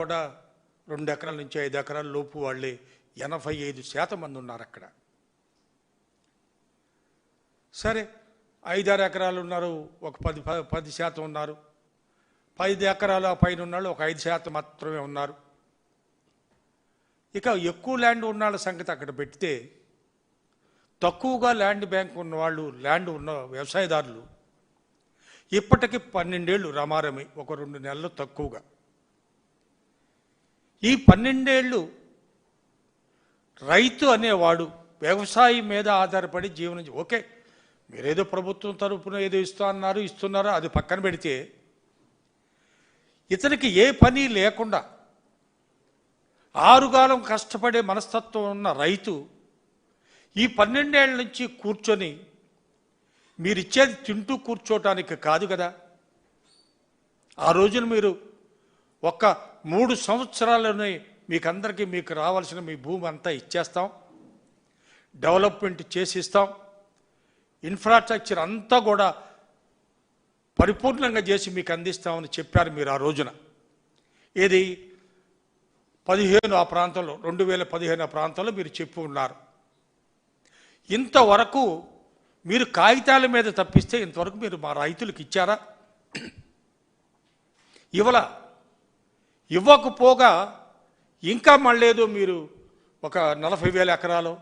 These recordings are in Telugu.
కూడా రెండు ఎకరాల నుంచి ఐదు ఎకరాల లోపు వాళ్ళే ఎనభై ఐదు శాతం మంది ఉన్నారు అక్కడ. సరే ఐదారు ఎకరాలు ఉన్నారు ఒక పది పది శాతం ఉన్నారు. పది ఎకరాలు ఆ పైన ఉన్నాళ్ళు ఒక ఐదు శాతం మాత్రమే ఉన్నారు. ఇక ఎక్కువ ల్యాండ్ ఉన్న వాళ్ళ సంగతి అక్కడ పెడితే తక్కువగా ల్యాండ్ బ్యాంక్ ఉన్న వాళ్ళు ల్యాండ్ ఉన్న వ్యవసాయదారులు ఇప్పటికి పన్నెండేళ్ళు రమారమి ఒక రెండు నెలలు తక్కువగా. ఈ పన్నెండేళ్ళు రైతు అనేవాడు వ్యవసాయం మీద ఆధారపడి జీవనం ఓకే మీరేదో ప్రభుత్వం తరఫున ఏదో ఇస్తా అన్నారు ఇస్తున్నారో అది పక్కన పెడితే ఇతనికి ఏ పని లేకుండా ఆరుగాలం కష్టపడే మనస్తత్వం ఉన్న రైతు ఈ పన్నెండేళ్ళ నుంచి కూర్చొని మీరిచ్చేది తింటూ కూర్చోటానికి కాదు కదా. ఆ రోజున మీరు ఒక్క మూడు సంవత్సరాలనే మీకు అందరికీ మీకు రావాల్సిన మీ భూమి అంతా ఇచ్చేస్తాం. డెవలప్మెంట్ చేసి ఇస్తాం ఇన్ఫ్రాస్ట్రక్చర్ అంతా కూడా పరిపూర్ణంగా చేసి మీకు అందిస్తామని చెప్పారు మీరు ఆ రోజున. ఏది? పదిహేను ఆ ప్రాంతంలో రెండు వేల పదిహేను ఆ ప్రాంతంలో మీరు చెప్పి ఉన్నారు. ఇంతవరకు మీరు కాగితాల మీద తప్పిస్తే ఇంతవరకు మీరు మా రైతులకు ఇచ్చారా? ఇవ్వల. ఇవ్వకపోగా ఇంకా మళ్ళేదో మీరు ఒక నలభై వేల ఎకరాలు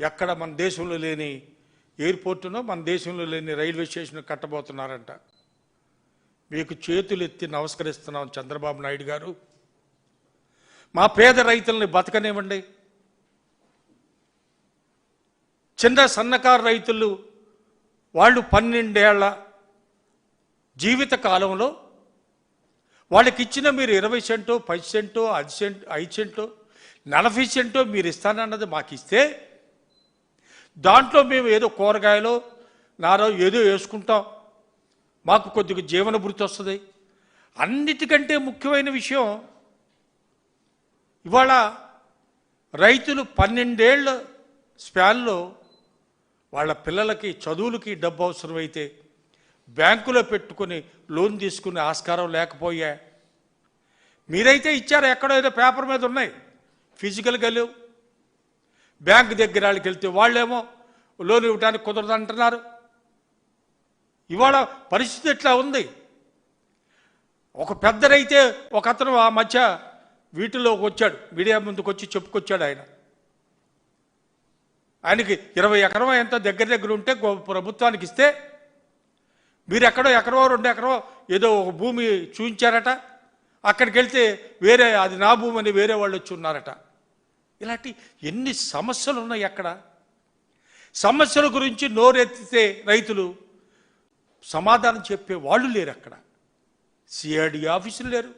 ఎక్కడ మన దేశంలో లేని ఎయిర్పోర్టును మన దేశంలో లేని రైల్వే స్టేషన్ కట్టబోతున్నారంట. మీకు చేతులు ఎత్తి నమస్కరిస్తున్నాం చంద్రబాబు నాయుడు గారు. మా పేద రైతుల్ని బతకనివ్వండి. చిన్న సన్నకారు రైతులు వాళ్ళు పన్నెండేళ్ళ జీవిత కాలంలో వాళ్ళకి ఇచ్చిన మీరు ఇరవై సెంటో పది సెంటో ఐదు సెంట్ ఐదు సెంటో నలభై సెంటో మీరు ఇస్తానన్నది మాకు ఇస్తే దాంట్లో మేము ఏదో కూరగాయలు నారో ఏదో వేసుకుంటాం. మాకు కొద్దిగా జీవన భృతి వస్తుంది. అన్నిటికంటే ముఖ్యమైన విషయం ఇవాళ రైతులు పన్నెండేళ్ళ స్పాన్లో వాళ్ళ పిల్లలకి చదువులకి డబ్బు అవసరమైతే బ్యాంకులో పెట్టుకుని లోన్ తీసుకునే ఆస్కారం లేకపోయా. మీరైతే ఇచ్చారు ఎక్కడో ఏదో పేపర్ మీద ఉన్నాయి. ఫిజికల్గా లేవు. బ్యాంక్ దగ్గర వాళ్ళకి వెళ్తే వాళ్ళేమో లోన్ ఇవ్వడానికి కుదరదంటున్నారు ఇవాళ పరిస్థితి ఎట్లా ఉంది? ఒక పెద్దరైతే ఒక అతను ఆ మధ్య వీటిలోకి వచ్చాడు మీడియా ముందుకు వచ్చి చెప్పుకొచ్చాడు ఆయన. ఆయనకి ఇరవై ఎకరం ఎంత దగ్గర దగ్గర ఉంటే ప్రభుత్వానికి ఇస్తే మీరు ఎక్కడో ఎకరో రెండు ఎకరో ఏదో ఒక భూమి చూపించారట అక్కడికి వెళ్తే వేరే అది నా భూమి అని వేరే వాళ్ళు వచ్చి ఉన్నారట. ఇలాంటి ఎన్ని సమస్యలు ఉన్నాయి అక్కడ. సమస్యల గురించి నోరెత్తితే రైతులు సమాధానం చెప్పే వాళ్ళు లేరు అక్కడ. సిఐడి ఆఫీసులు లేరు.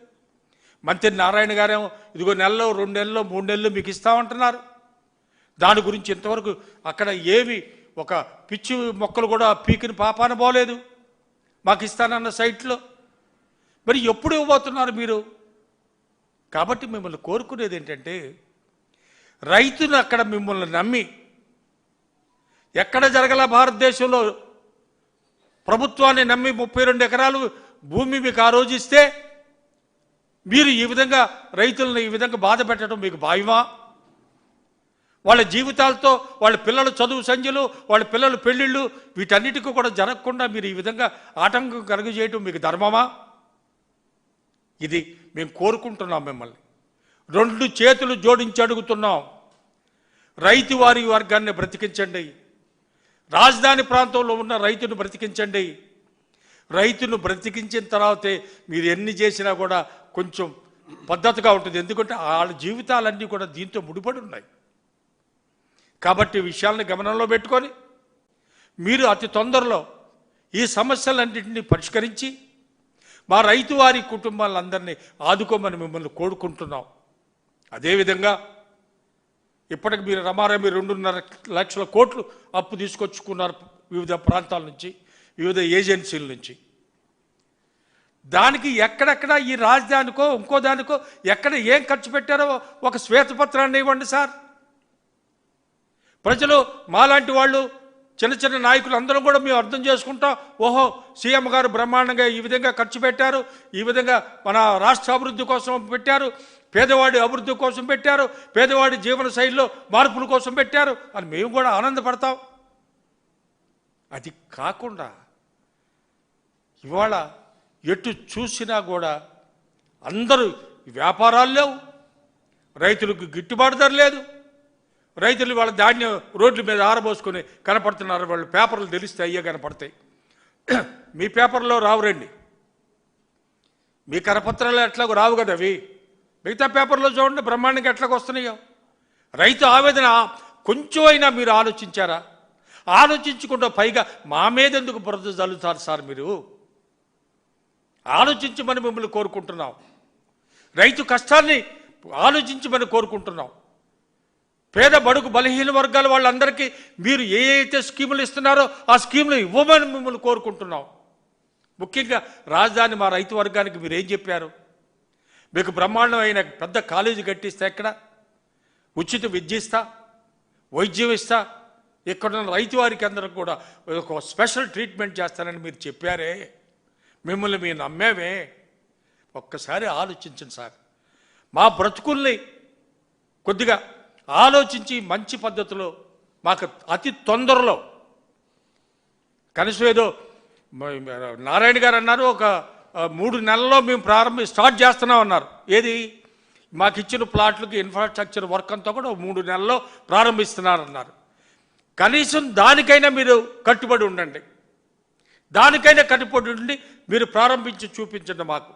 మంత్రి నారాయణ గారేమో ఇదిగో నెలలో రెండు నెలల్లో మూడు నెలల్లో మీకు ఇస్తామంటున్నారు. దాని గురించి ఇంతవరకు అక్కడ ఏవి ఒక పిచ్చి మొక్కలు కూడా పీకిని పాపాన పోలేదు. మాకు ఇస్తానన్న సైట్లో. మరి ఎప్పుడు ఇవ్వబోతున్నారు మీరు? కాబట్టి మిమ్మల్ని కోరుకునేది ఏంటంటే రైతులు అక్కడ మిమ్మల్ని నమ్మి ఎక్కడ జరగల భారతదేశంలో ప్రభుత్వాన్ని నమ్మి ముప్పై రెండు ఎకరాలు భూమి మీకు ఆ రోజు ఇస్తే మీరు ఈ విధంగా రైతులను ఈ విధంగా బాధ పెట్టడం మీకు భావ్యమా? వాళ్ళ జీవితాలతో వాళ్ళ పిల్లల చదువు సంధ్యలు వాళ్ళ పిల్లల పెళ్ళిళ్ళు వీటన్నిటికీ కూడా జరగకుండా మీరు ఈ విధంగా ఆటంకం కలుగజేయటం మీకు ధర్మమా? ఇది మేము కోరుకుంటున్నాం మిమ్మల్ని. రెండు చేతులు జోడించి అడుగుతున్నాం. రైతు వారి వర్గాన్ని బ్రతికించండి. రాజధాని ప్రాంతంలో ఉన్న రైతును బ్రతికించండి. రైతును బ్రతికించిన తర్వాతే మీరు ఎన్ని చేసినా కూడా కొంచెం పద్ధతిగా ఉంటుంది. ఎందుకంటే వాళ్ళ జీవితాలన్నీ కూడా దీంతో ముడిపడి ఉన్నాయి. కాబట్టి విషయాలను గమనంలో పెట్టుకొని మీరు అతి తొందరలో ఈ సమస్యలన్నింటినీ పరిష్కరించి మా రైతు వారి కుటుంబాలందరినీ ఆదుకోమని మిమ్మల్ని కోరుకుంటున్నాం. అదేవిధంగా ఇప్పటికి మీరు రమారమి రెండున్నర లక్షల కోట్లు అప్పు తీసుకొచ్చుకున్నారు వివిధ ప్రాంతాల నుంచి వివిధ ఏజెన్సీల నుంచి. దానికి ఎక్కడెక్కడ ఈ రాజధానికో ఇంకో దానికో ఎక్కడ ఏం ఖర్చు పెట్టారో ఒక శ్వేతపత్రాన్ని ఇవ్వండి సార్. ప్రజలు మాలాంటి వాళ్ళు చిన్న చిన్న నాయకులు అందరూ కూడా మేము అర్థం చేసుకుంటాం. ఓహో సీఎం గారు బ్రహ్మాండంగా ఈ విధంగా ఖర్చు పెట్టారు ఈ విధంగా మన రాష్ట్ర అభివృద్ధి కోసం పెట్టారు పేదవాడి అభివృద్ధి కోసం పెట్టారు పేదవాడి జీవన శైలిలో మార్పుల కోసం పెట్టారు అని మేము కూడా ఆనందపడతాం. అది కాకుండా ఇవాళ ఎటు చూసినా కూడా అందరూ వ్యాపారాలు లేవు రైతులకు గిట్టుబాటు ధర లేదు. రైతులు వాళ్ళ ధాన్యం రోడ్ల మీద ఆరబోసుకొని కనపడుతున్నారు వాళ్ళు పేపర్లు తెలిస్తే అయ్యే కనపడతాయి. మీ పేపర్లో రావు రండి. మీ కరపత్రాలు ఎట్లాగో రావు కదా అవి. మిగతా పేపర్లో చూడండి బ్రహ్మాండంగా ఎట్లాగ వస్తున్నాయో. రైతు ఆవేదన కొంచెం అయినా మీరు ఆలోచించారా? ఆలోచించకుండా పైగా మా మీద ఎందుకు బురద చల్లుతారు సార్ మీరు? ఆలోచించమని మిమ్మల్ని కోరుకుంటున్నాం. రైతు కష్టాన్ని ఆలోచించమని కోరుకుంటున్నాం. పేద బడుగు బలహీన వర్గాల వాళ్ళందరికీ మీరు ఏ అయితే స్కీములు ఇస్తున్నారో ఆ స్కీములు ఇవ్వమని మిమ్మల్ని కోరుకుంటున్నాం. ముఖ్యంగా రాజధాని మా రైతు వర్గానికి మీరు ఏం చెప్పారు? మీకు బ్రహ్మాండమైన పెద్ద కాలేజీ కట్టిస్తే ఎక్కడ? ఉచిత విద్య ఇస్తా? వైద్యం ఇస్తా? ఇక్కడున్న రైతు వారికి అందరికి కూడా ఒక స్పెషల్ ట్రీట్మెంట్ చేస్తానని మీరు చెప్పారే. మిమ్మల్ని మేము నమ్మేవే ఒక్కసారి ఆలోచించండి సార్. మా బ్రతుకుల్ని కొద్దిగా ఆలోచించి మంచి పద్ధతిలో మాకు అతి తొందరలో. కనీసం ఏదో నారాయణ గారు అన్నారు ఒక మూడు నెలల్లో మేము ప్రారంభం స్టార్ట్ చేస్తున్నాం అన్నారు. ఏది? మాకు ఇచ్చిన ప్లాట్లకి ఇన్ఫ్రాస్ట్రక్చర్ వర్క్ అంతా కూడా మూడు నెలల్లో ప్రారంభిస్తున్నారన్నారు. కనీసం దానికైనా మీరు కట్టుబడి ఉండండి. దానికైనా కట్టుబడి ఉండి మీరు ప్రారంభించి చూపించండి మాకు.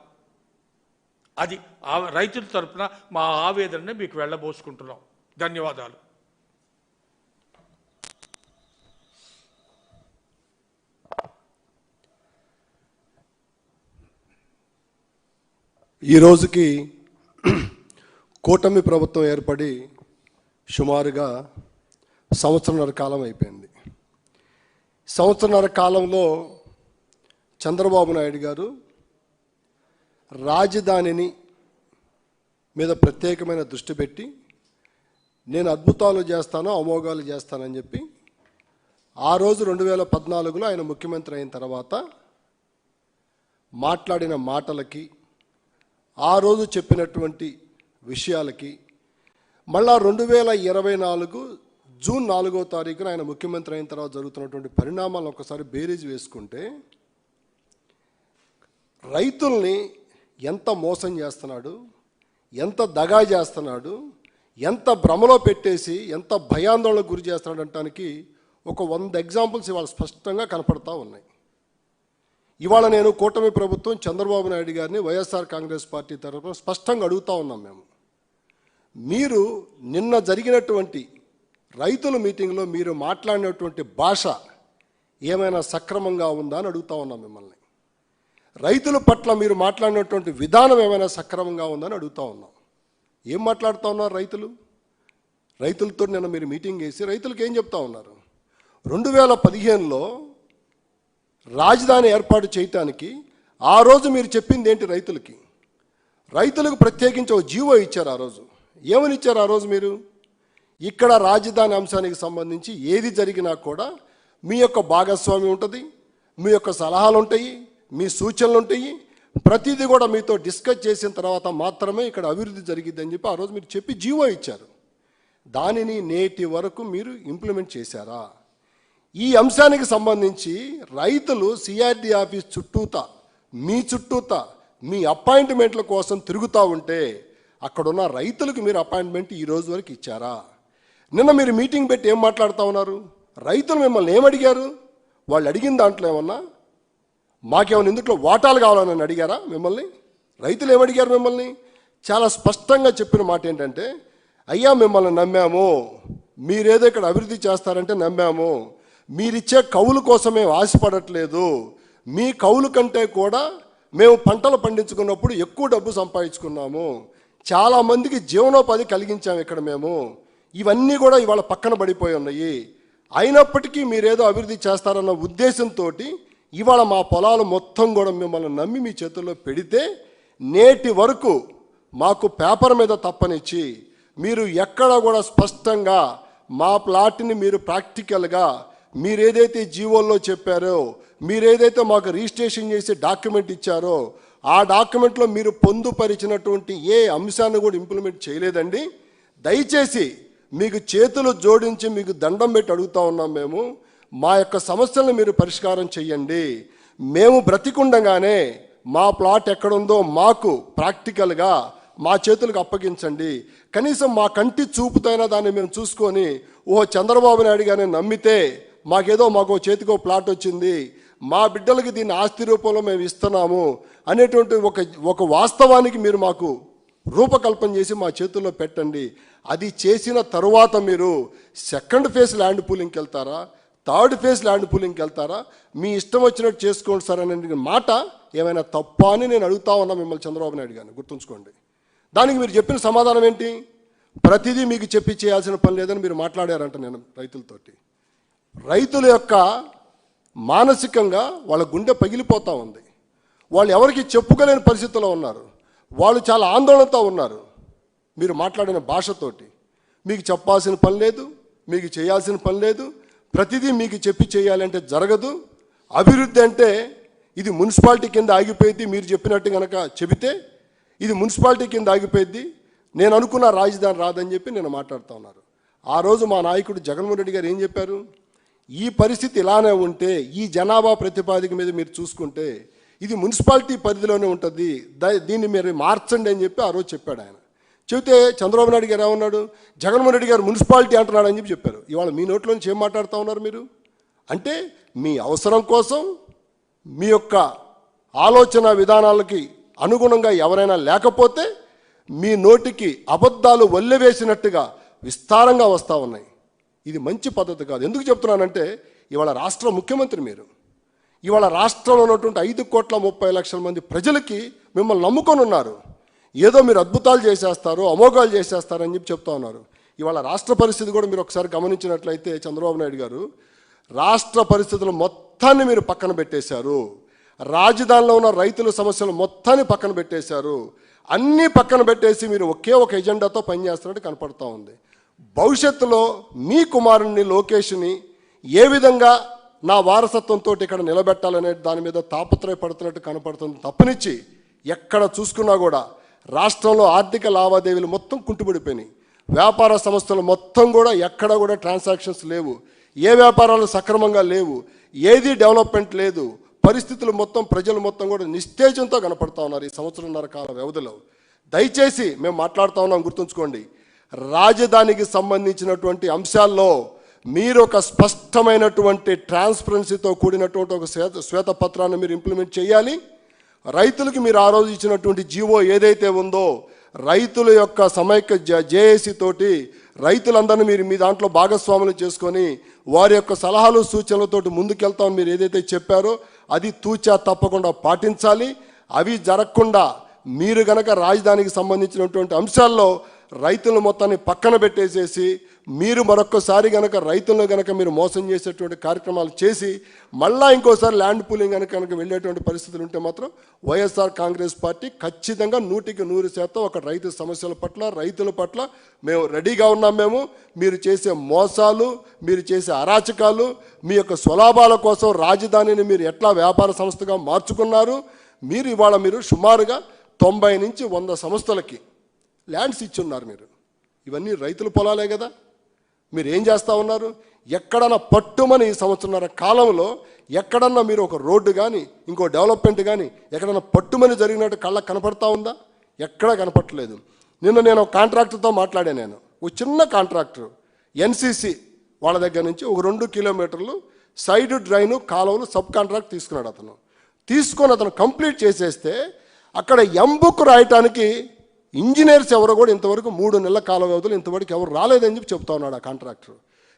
అది ఆ రైతుల తరపున మా ఆవేదనని మీకు వెళ్ళబోసుకుంటున్నాం. ధన్యవాదాలు. ఈ రోజుకి కూటమి ప్రభుత్వం ఏర్పడి సుమారుగా సంవత్సరంన్నర కాలం అయిపోయింది. సంవత్సరంన్నర కాలంలో చంద్రబాబు నాయుడు గారు రాజధానిని మీద ప్రత్యేకమైన దృష్టి పెట్టి నేను అద్భుతాలు చేస్తాను అమోఘాలు చేస్తానని చెప్పి ఆ రోజు రెండు వేల పద్నాలుగులో ఆయన ముఖ్యమంత్రి అయిన తర్వాత మాట్లాడిన మాటలకి ఆ రోజు చెప్పినటువంటి విషయాలకి మళ్ళా రెండు వేల ఇరవై నాలుగు జూన్ నాలుగో తారీఖున ఆయన ముఖ్యమంత్రి అయిన తర్వాత జరుగుతున్నటువంటి పరిణామాలను ఒకసారి బేరీజ్ వేసుకుంటే రైతుల్ని ఎంత మోసం చేస్తున్నాడు ఎంత దగా చేస్తున్నాడు ఎంత భ్రమలో పెట్టేసి ఎంత భయాందోళనకు గురి చేస్తున్నాడు ఒక వంద ఎగ్జాంపుల్స్ ఇవాళ స్పష్టంగా కనపడతా ఉన్నాయి. ఇవాళ నేను కూటమి ప్రభుత్వం చంద్రబాబు నాయుడు గారిని వైఎస్ఆర్ కాంగ్రెస్ పార్టీ తరఫున స్పష్టంగా అడుగుతా ఉన్నాం మేము. మీరు నిన్న జరిగినటువంటి రైతుల మీటింగ్లో మీరు మాట్లాడినటువంటి భాష ఏమైనా సక్రమంగా ఉందా అని అడుగుతా ఉన్నాం మిమ్మల్ని. రైతుల పట్ల మీరు మాట్లాడినటువంటి విధానం ఏమైనా సక్రమంగా ఉందని అడుగుతా ఉన్నాం. ఏం మాట్లాడుతూ ఉన్నారు రైతులు? రైతులతో నిన్న మీరు మీటింగ్ వేసి రైతులకు ఏం చెప్తా ఉన్నారు? రెండు వేల పదిహేనులో రాజధాని ఏర్పాటు చేయటానికి ఆ రోజు మీరు చెప్పింది ఏంటి రైతులకి? రైతులకు ప్రత్యేకించి ఒక జీవో ఇచ్చారు ఆ రోజు. ఏమని ఇచ్చారు ఆ రోజు మీరు? ఇక్కడ రాజధాని అంశానికి సంబంధించి ఏది జరిగినా కూడా మీ యొక్క భాగస్వామి ఉంటుంది మీ యొక్క సలహాలు ఉంటాయి మీ సూచనలు ఉంటాయి ప్రతిదీ కూడా మీతో డిస్కస్ చేసిన తర్వాత మాత్రమే ఇక్కడ అభివృద్ధి జరిగిద్దని చెప్పి ఆ రోజు మీరు చెప్పి జీవో ఇచ్చారు. దానిని నేటి వరకు మీరు ఇంప్లిమెంట్ చేశారా? ఈ అంశానికి సంబంధించి రైతులు సిఆర్డి ఆఫీస్ చుట్టూత మీ చుట్టూత మీ అపాయింట్మెంట్ల కోసం తిరుగుతూ ఉంటే అక్కడున్న రైతులకు మీరు అపాయింట్మెంట్ ఈ రోజు వరకు ఇచ్చారా? నిన్న మీరు మీటింగ్ పెట్టి ఏం మాట్లాడుతూ ఉన్నారు? రైతులు మిమ్మల్ని ఏమడిగారు వాళ్ళు అడిగిన దాంట్లో ఏమన్నా మాకేమైనా ఇందుట్లో వాటాలు కావాలని అడిగారా మిమ్మల్ని? రైతులు ఏమడిగారు మిమ్మల్ని? చాలా స్పష్టంగా చెప్పిన మాట ఏంటంటే అయ్యా మిమ్మల్ని నమ్మాము. మీరేదో ఇక్కడ అభివృద్ధి చేస్తారంటే నమ్మాము. మీరిచ్చే కౌలు కోసం మేము ఆశపడట్లేదు. మీ కౌలు కంటే కూడా మేము పంటలు పండించుకున్నప్పుడు ఎక్కువ డబ్బు సంపాదించుకున్నాము. చాలా మందికి జీవనోపాధి కలిగించాము ఇక్కడ మేము. ఇవన్నీ కూడా ఇవాళ పక్కన పడిపోయి ఉన్నాయి. అయినప్పటికీ మీరేదో అభివృద్ధి చేస్తారన్న ఉద్దేశంతో ఇవాళ మా పొలాలు మొత్తం కూడా మిమ్మల్ని నమ్మి మీ చేతుల్లో పెడితే నేటి వరకు మాకు పేపర్ మీద తప్పనిచ్చి మీరు ఎక్కడ కూడా స్పష్టంగా మా ప్లాట్ని మీరు ప్రాక్టికల్గా మీరేదైతే జీవోల్లో చెప్పారో మీరేదైతే మాకు రిజిస్ట్రేషన్ చేసి డాక్యుమెంట్ ఇచ్చారో ఆ డాక్యుమెంట్లో మీరు పొందుపరిచినటువంటి ఏ అంశాన్ని కూడా ఇంప్లిమెంట్ చేయలేదండి. దయచేసి మీకు చేతులు జోడించి మీకు దండం పెట్టి అడుగుతా ఉన్నాం మేము. మా యొక్క సమస్యలను మీరు పరిష్కారం చెయ్యండి. మేము బ్రతికుండగానే మా ప్లాట్ ఎక్కడుందో మాకు ప్రాక్టికల్గా మా చేతులకు అప్పగించండి. కనీసం మా కంటి చూపుతైనా దాన్ని మేము చూసుకొని ఓ చంద్రబాబు నాయుడు గారిని నమ్మితే మాకేదో మాకు చేతికో ప్లాట్ వచ్చింది మా బిడ్డలకి దీన్ని ఆస్తి రూపంలో మేము ఇస్తున్నాము అనేటువంటి ఒక ఒక వాస్తవానికి మీరు మాకు రూపకల్పన చేసి మా చేతుల్లో పెట్టండి. అది చేసిన తరువాత మీరు సెకండ్ ఫేజ్ ల్యాండ్ పూలింగ్కి వెళ్తారా? థర్డ్ ఫేజ్ ల్యాండ్ పూలింగ్కి వెళ్తారా? మీ ఇష్టం వచ్చినట్టు చేసుకోండి సార్ అనే మాట ఏమైనా తప్ప అని నేను అడుగుతా ఉన్నా మిమ్మల్ని చంద్రబాబు నాయుడు గారిని. గుర్తుంచుకోండి. దానికి మీరు చెప్పిన సమాధానం ఏంటి? ప్రతిదీ మీకు చెప్పి చేయాల్సిన పని లేదని మీరు మాట్లాడారంట నేను రైతులతోటి. రైతుల యొక్క మానసికంగా వాళ్ళ గుండె పగిలిపోతూ ఉంది. వాళ్ళు ఎవరికి చెప్పుకోలేని పరిస్థితిలో ఉన్నారు. వాళ్ళు చాలా ఆందోళనతో ఉన్నారు. మీరు మాట్లాడిన భాషతోటి. మీకు చెప్పాల్సిన పని లేదు మీకు చేయాల్సిన పని లేదు ప్రతిదీ మీకు చెప్పి చేయాలంటే జరగదు. అభివృద్ధి అంటే ఇది మున్సిపాలిటీ కింద ఆగిపోయింది మీరు చెప్పినట్టు కనుక చెబితే ఇది మున్సిపాలిటీ కింద ఆగిపోయింది నేను అనుకున్న రాజధాని రాదని చెప్పి నేను మాట్లాడుతూ ఉన్నారు. ఆ రోజు మా నాయకుడు జగన్మోహన్ రెడ్డి గారు ఏం చెప్పారు? ఈ పరిస్థితి ఇలానే ఉంటే ఈ జనాభా ప్రతిపాదిక మీద మీరు చూసుకుంటే ఇది మున్సిపాలిటీ పరిధిలోనే ఉంటుంది దీన్ని మీరు మార్చండి అని చెప్పి ఆ రోజు చెప్పాడు ఆయన. చెబితే చంద్రబాబు నాయుడు గారు ఏమన్నాడు? జగన్మోహన్ రెడ్డి గారు మున్సిపాలిటీ అంటున్నాడు అని చెప్పి చెప్పారు. ఇవాళ మీ నోట్లోంచి ఏం మాట్లాడుతూ ఉన్నారు మీరు? అంటే మీ అవసరం కోసం మీ యొక్క ఆలోచన విధానాలకి అనుగుణంగా ఎవరైనా లేకపోతే మీ నోటికి అబద్ధాలు వల్లెవేసినట్టుగా విస్తారంగా వస్తూ ఉన్నాయి. ఇది మంచి పద్ధతి కాదు. ఎందుకు చెప్తున్నానంటే ఇవాళ రాష్ట్ర ముఖ్యమంత్రి మీరు. ఇవాళ రాష్ట్రంలో ఉన్నటువంటి ఐదు కోట్ల ముప్పై లక్షల మంది ప్రజలకి మిమ్మల్ని నమ్ముకొని ఉన్నారు. ఏదో మీరు అద్భుతాలు చేసేస్తారు అమోఘాలు చేసేస్తారని చెప్పి చెప్తా ఉన్నారు. ఇవాళ రాష్ట్ర పరిస్థితి కూడా మీరు ఒకసారి గమనించినట్లయితే చంద్రబాబు నాయుడు గారు రాష్ట్ర పరిస్థితులు మొత్తాన్ని మీరు పక్కన పెట్టేశారు. రాజధానిలో ఉన్న రైతుల సమస్యలు మొత్తాన్ని పక్కన పెట్టేశారు. అన్నీ పక్కన పెట్టేసి మీరు ఒకే ఒక ఎజెండాతో పనిచేస్తున్నట్టు కనపడుతూ ఉంది. భవిష్యత్తులో మీ కుమారుణ్ణి లోకేష్ని ఏ విధంగా నా వారసత్వంతో ఇక్కడ నిలబెట్టాలనే దాని మీద తాపత్రయపడుతున్నట్టు కనపడుతుంది తప్పనిచ్చి ఎక్కడ చూసుకున్నా కూడా రాష్ట్రంలో ఆర్థిక లావాదేవీలు మొత్తం కుంటుపడిపోయినాయి వ్యాపార సంస్థలు మొత్తం కూడా ఎక్కడ కూడా ట్రాన్సాక్షన్స్ లేవు. ఏ వ్యాపారాలు సక్రమంగా లేవు. ఏది డెవలప్మెంట్ లేదు. పరిస్థితులు మొత్తం ప్రజలు మొత్తం కూడా నిస్తేజంతో కనపడతా ఉన్నారు ఈ సంవత్సరంన్నర కాల వ్యవధిలో. దయచేసి మేము మాట్లాడుతా ఉన్నాం గుర్తుంచుకోండి. రాజధానికి సంబంధించినటువంటి అంశాల్లో మీరు ఒక స్పష్టమైనటువంటి ట్రాన్స్పరెన్సీతో కూడినటువంటి ఒక శ్వేత శ్వేతపత్రాన్ని మీరు ఇంప్లిమెంట్ చేయాలి. రైతులకు మీరు ఆ రోజు ఇచ్చినటువంటి జీవో ఏదైతే ఉందో రైతుల యొక్క సమైక్య జ- జేఏసీ తోటి రైతులందరినీ మీరు మీ దాంట్లో భాగస్వాములు చేసుకొని వారి యొక్క సలహాలు సూచనలతో ముందుకెళ్తామని మీరు ఏదైతే చెప్పారో అది తూచా తప్పకుండా పాటించాలి. అవి జరగకుండా మీరు గనక రాజధానికి సంబంధించినటువంటి అంశాల్లో రైతుల మొత్తాన్ని పక్కన పెట్టేసేసి మీరు మరొకసారి కనుక రైతులను కనుక మీరు మోసం చేసేటువంటి కార్యక్రమాలు చేసి మళ్ళా ఇంకోసారి ల్యాండ్ పూలింగ్ కనుక కనుక వెళ్ళేటువంటి పరిస్థితులు ఉంటే మాత్రం వైఎస్ఆర్ కాంగ్రెస్ పార్టీ ఖచ్చితంగా నూటికి నూరు శాతం ఒక రైతు సమస్యల పట్ల రైతుల పట్ల మేము రెడీగా ఉన్నాం మేము. మీరు చేసే మోసాలు మీరు చేసే అరాచకాలు మీ యొక్క స్వలాభాల కోసం రాజధానిని మీరు ఎట్లా వ్యాపార సంస్థగా మార్చుకున్నారు మీరు ఇవాళ మీరు సుమారుగా తొంభై నుంచి వంద సంస్థలకి ల్యాండ్స్ ఇచ్చున్నారు మీరు. ఇవన్నీ రైతుల పొలాలే కదా. మీరు ఏం చేస్తూ ఉన్నారు? ఎక్కడన్నా పట్టుమని ఈ సంవత్సరంన్నర కాలంలో ఎక్కడన్నా మీరు ఒక రోడ్డు కానీ ఇంకో డెవలప్మెంట్ కానీ ఎక్కడన్నా పట్టుమని జరిగినట్టు కళ్ళకు కనపడతా ఉందా? ఎక్కడా కనపడట్లేదు. నిన్న నేను ఒక కాంట్రాక్టర్తో మాట్లాడాను నేను. ఒక చిన్న కాంట్రాక్టర్ ఎన్సీసీ వాళ్ళ దగ్గర నుంచి ఒక రెండు కిలోమీటర్లు సైడ్ డ్రైను కాలువలు సబ్ కాంట్రాక్ట్ తీసుకున్నాడు అతను. తీసుకొని అతను కంప్లీట్ చేసేస్తే అక్కడ ఎంబుక్ రాయటానికి ఇంజనీర్స్ ఎవరు కూడా ఇంతవరకు మూడు నెలల కాల వ్యవధిలో ఇంతవరకు ఎవరు రాలేదని చెప్పి చెప్తా ఉన్నాడు ఆ కాంట్రాక్టర్.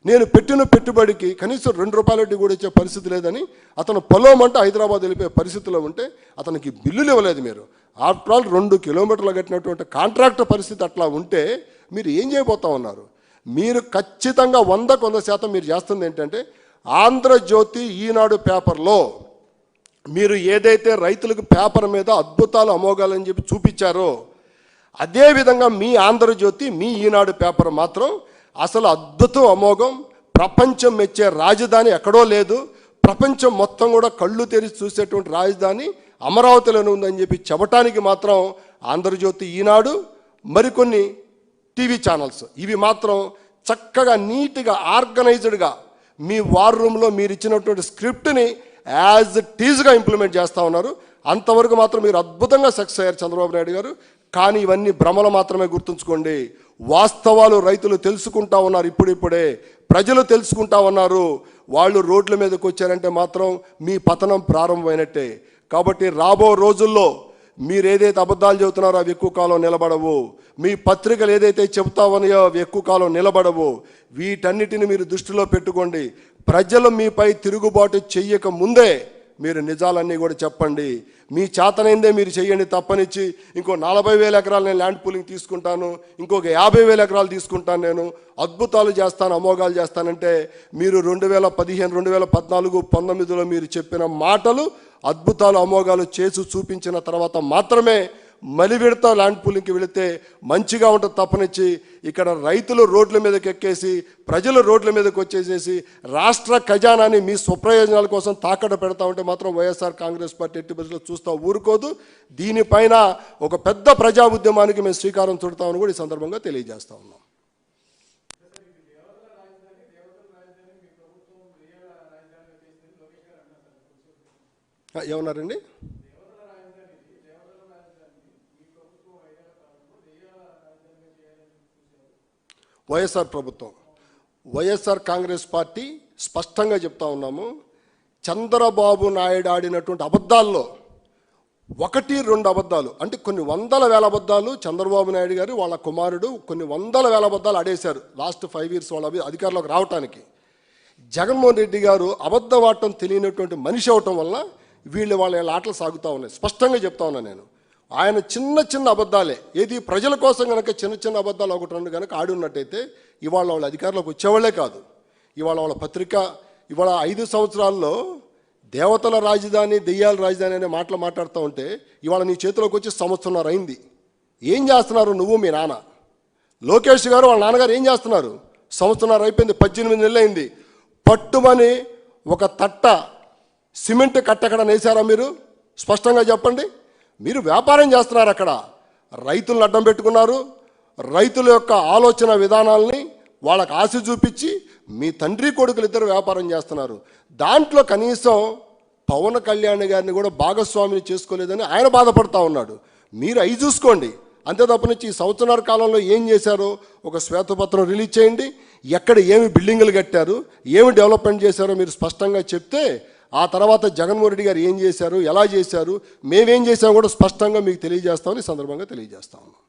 నేను పెట్టిన పెట్టుబడికి కనీసం రెండు రూపాయల వడ్డీ కూడా ఇచ్చే పరిస్థితి లేదని అతను పొలమంటే హైదరాబాద్ వెళ్ళిపోయే పరిస్థితిలో ఉంటే అతనికి బిల్లులు ఇవ్వలేదు మీరు. ఆఫ్టర్ ఆల్ రెండు కిలోమీటర్లు కట్టినటువంటి కాంట్రాక్టర్ పరిస్థితి అట్లా ఉంటే మీరు ఏం చేయబోతా ఉన్నారు? మీరు ఖచ్చితంగా వంద కొంత శాతం మీరు చేస్తుంది ఏంటంటే ఆంధ్రజ్యోతి ఈనాడు పేపర్లో మీరు ఏదైతే రైతులకు పేపర్ మీద అద్భుతాలు అమోఘాలని చెప్పి చూపించారో అదేవిధంగా మీ ఆంధ్రజ్యోతి మీ ఈనాడు పేపర్ మాత్రం అసలు అద్భుతం అమోఘం. ప్రపంచం మెచ్చే రాజధాని ఎక్కడో లేదు. ప్రపంచం మొత్తం కూడా కళ్ళు తెరిచి చూసేటువంటి రాజధాని అమరావతిలోనే ఉందని చెప్పి చెప్పటానికి మాత్రం ఆంధ్రజ్యోతి ఈనాడు మరికొన్ని టీవీ ఛానల్స్. ఇవి మాత్రం చక్కగా నీట్గా ఆర్గనైజ్డ్గా మీ వార్ రూమ్లో మీరు ఇచ్చినటువంటి స్క్రిప్ట్ని యాజ్ టీజ్గా ఇంప్లిమెంట్ చేస్తూ ఉన్నారు. అంతవరకు మాత్రం మీరు అద్భుతంగా సక్సెస్ అయ్యారు చంద్రబాబు నాయుడు గారు. కానీ ఇవన్నీ భ్రమలు మాత్రమే గుర్తుంచుకోండి. వాస్తవాలు రైతులు తెలుసుకుంటా ఉన్నారు ఇప్పుడిప్పుడే. ప్రజలు తెలుసుకుంటా ఉన్నారు. వాళ్ళు రోడ్ల మీదకి వచ్చారంటే మాత్రం మీ పతనం ప్రారంభమైనట్టే. కాబట్టి రాబో రోజుల్లో మీరు ఏదైతే అబద్ధాలు చెబుతున్నారో అవి ఎక్కువ కాలం నిలబడవు. మీ పత్రికలు ఏదైతే చెబుతావనయో అవి ఎక్కువ కాలం నిలబడవు. వీటన్నిటిని మీరు దృష్టిలో పెట్టుకోండి. ప్రజలు మీపై తిరుగుబాటు చెయ్యక ముందే మీరు నిజాలన్నీ కూడా చెప్పండి. మీ చేతనైందే మీరు చేయండి తప్పనిచ్చి. ఇంకో నలభై వేల ఎకరాలు నేను ల్యాండ్ పూలింగ్ తీసుకుంటాను. ఇంకొక యాభై వేల ఎకరాలు తీసుకుంటాను నేను. అద్భుతాలు చేస్తాను అమోఘాలు చేస్తానంటే మీరు రెండు వేల పదిహేను రెండు వేల పద్నాలుగు పంతొమ్మిదిలో మీరు చెప్పిన మాటలు అద్భుతాలు అమోఘాలు చేసి చూపించిన తర్వాత మాత్రమే మలివిడత ల్యాండ్ పూలింగ్కి వెళితే మంచిగా ఉంటుంది తప్పనిచ్చి ఇక్కడ రైతులు రోడ్ల మీదకి ఎక్కేసి ప్రజలు రోడ్ల మీదకి వచ్చేసేసి రాష్ట్ర ఖజానాని మీ స్వప్రయోజనాల కోసం తాకట్టు పెడతా ఉంటే మాత్రం వైఎస్ఆర్ కాంగ్రెస్ పార్టీ ఎట్టి బస్సులో చూస్తూ ఊరుకోదు. దీనిపైన ఒక పెద్ద ప్రజా ఉద్యమానికి మేము శ్రీకారం చుడతామని కూడా ఈ సందర్భంగా తెలియజేస్తా ఉన్నాం. ఏమన్నారండి? వైఎస్ఆర్ ప్రభుత్వం. వైఎస్ఆర్ కాంగ్రెస్ పార్టీ స్పష్టంగా చెప్తా ఉన్నాము చంద్రబాబు నాయుడు ఆడినటువంటి అబద్ధాల్లో ఒకటి రెండు అబద్ధాలు అంటే కొన్ని వందల వేల అబద్ధాలు చంద్రబాబు నాయుడు గారు వాళ్ళ కుమారుడు కొన్ని వందల వేల అబద్ధాలు ఆడేశారు లాస్ట్ ఫైవ్ ఇయర్స్ వాళ్ళ అధికారంలోకి రావటానికి. జగన్మోహన్ రెడ్డి గారు అబద్ధవాటం తెలియనటువంటి మనిషి అవటం వల్ల వీళ్ళు వాళ్ళ ఆటలు సాగుతూ ఉన్నాయి. స్పష్టంగా చెప్తా ఉన్నాను నేను. ఆయన చిన్న చిన్న అబద్ధాలే. ఏది ప్రజల కోసం కనుక చిన్న చిన్న అబద్ధాలు ఒకటి రెండు కనుక ఆడి ఉన్నట్టయితే ఇవాళ వాళ్ళ అధికారులకు వచ్చేవాళ్ళే కాదు. ఇవాళ వాళ్ళ పత్రిక ఇవాళ ఐదు సంవత్సరాల్లో దేవతల రాజధాని దెయ్యాల రాజధాని అనే మాటలు మాట్లాడుతూ ఉంటే ఇవాళ నీ చేతిలోకి వచ్చి సంవత్సరంన్నర అయింది. ఏం చేస్తున్నారు నువ్వు మీ నాన్న? లోకేష్ గారు వాళ్ళ నాన్నగారు ఏం చేస్తున్నారు? సంవత్సరాలు అయిపోయింది పద్దెనిమిది నెలలు అయింది. పట్టుమని ఒక తట్ట సిమెంట్ కట్ట నేసారా మీరు? స్పష్టంగా చెప్పండి. మీరు వ్యాపారం చేస్తున్నారు అక్కడ. రైతులను అడ్డం పెట్టుకున్నారు. రైతుల యొక్క ఆలోచన విధానాలని వాళ్ళకు ఆశ చూపించి మీ తండ్రి కొడుకులు ఇద్దరు వ్యాపారం చేస్తున్నారు. దాంట్లో కనీసం పవన్ కళ్యాణ్ గారిని కూడా భాగస్వామిని చేసుకోలేదని ఆయన బాధపడతా ఉన్నాడు. మీరు అవి చూసుకోండి. అంతే తప్ప నుంచి ఈ సంవత్సరాల కాలంలో ఏం చేశారో ఒక శ్వేతపత్రం రిలీజ్ చేయండి. ఎక్కడ ఏమి బిల్డింగులు కట్టారు ఏమి డెవలప్మెంట్ చేశారో మీరు స్పష్టంగా చెప్తే ఆ తర్వాత జగన్మోహన్ రెడ్డి గారు ఏం చేశారు ఎలా చేశారు మేమేం చేశామో కూడా స్పష్టంగా మీకు తెలియజేస్తామని సందర్భంగా తెలియజేస్తా ఉన్నాం.